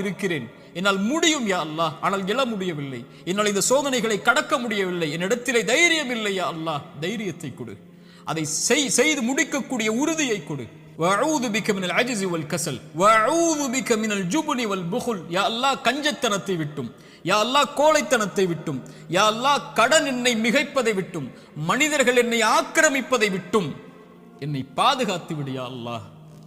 இருக்கிறேன். என்னால் முடியும் யா அல்லா ஆனால் எழ முடியவில்லை. என்னால் இந்த சோதனைகளை கடக்க முடியவில்லை. என்னிடத்திலே தைரியம் இல்லை யா அல்லா தைரியத்தை கொடு. அதை செய் செய்து முடிக்கக்கூடிய உறுதியை கொடு. வஅஊது பிக மினல் அஜ்ஸி வல் கஸல் வஅஊது பிக மினல் ஜுப்னி வல் புகுல். யா அல்லாஹ் கஞ்சத்தனத்தை விட்டும். யா அல்லாஹ் கோழைத்தனத்தை விட்டும். யா அல்லாஹ் கடன் என்னை மிகைப்பதை விட்டும். மனிதர்கள் என்னை ஆக்கிரமிப்பதை விட்டும். என்னை பாதுகாத்து விடு யா அல்லாஹ்.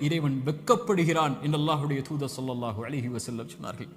இறைவன் வெட்கப்படுகிறான் என்று அல்லாஹுடைய தூதர் சொல்லல்லாஹு அழகி வசல்லம் சொன்னார்கள்.